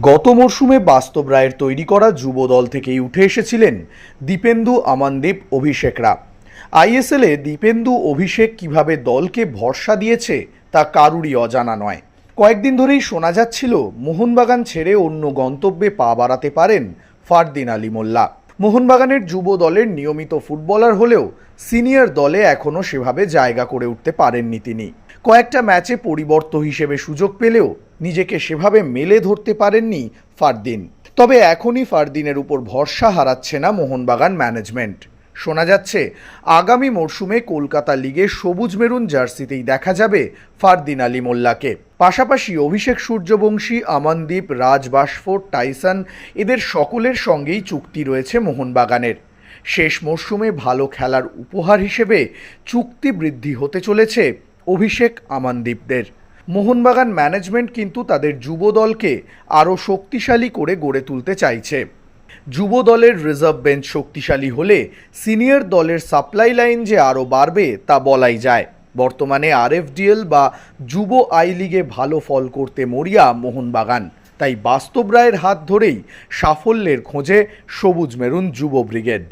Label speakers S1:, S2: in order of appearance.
S1: গত মরশুমে বাস্তব রায়ের তৈরি করা যুব দল থেকেই উঠে এসেছিলেন দীপেন্দু আমানদীপ অভিষেকরা। আইএসএলে দীপেন্দু অভিষেক কীভাবে দলকে ভরসা দিয়েছে তা কারুরই অজানা নয়। কয়েকদিন ধরেই শোনা যাচ্ছিল, মোহনবাগান ছেড়ে অন্য গন্তব্যে পা বাড়াতে পারেন ফারদিন আলী মোল্লা। মোহনবাগানের যুব দলের নিয়মিত ফুটবলার হলেও সিনিয়র দলে এখনও সেভাবে জায়গা করে উঠতে পারেননি তিনি। কয়েকটা ম্যাচে পরিবর্ত হিসেবে সুযোগ পেলেও নিজেকে সেভাবে মেলে ধরতে পারেননি ফারদিন। তবে এখনই ফারদিনের উপর ভরসা হারাচ্ছে না মোহনবাগান ম্যানেজমেন্ট। শোনা যাচ্ছে, আগামী মরশুমে কলকাতা লিগে সবুজ মেরুন জার্সিতেই দেখা যাবে ফারদিন আলী মোল্লাকে। পাশাপাশি অভিষেক সূর্যবংশী, আমানদীপ, রাজ বাসফোর্ড টাইসন এদের সকলের সঙ্গেই চুক্তি রয়েছে মোহনবাগানের। শেষ মরশুমে ভালো খেলার উপহার হিসেবে চুক্তি বৃদ্ধি হতে চলেছে অভিষেক, আমানদীপদের। মোহনবাগান ম্যানেজমেন্ট কিন্তু তাদের যুব দলকে আরও শক্তিশালী করে গড়ে তুলতে চাইছে। যুব দলের রিজার্ভ বেঞ্চ শক্তিশালী হলে সিনিয়র দলের সাপ্লাই লাইন যে আরও বাড়বে তা বলাই যায়। বর্তমানে আরএফডিএল বা যুব আই লিগে ভালো ফল করতে মরিয়া মোহনবাগান। তাই বাস্তব রায়ের হাত ধরেই সাফল্যের খোঁজে সবুজ মেরুন যুব ব্রিগেড।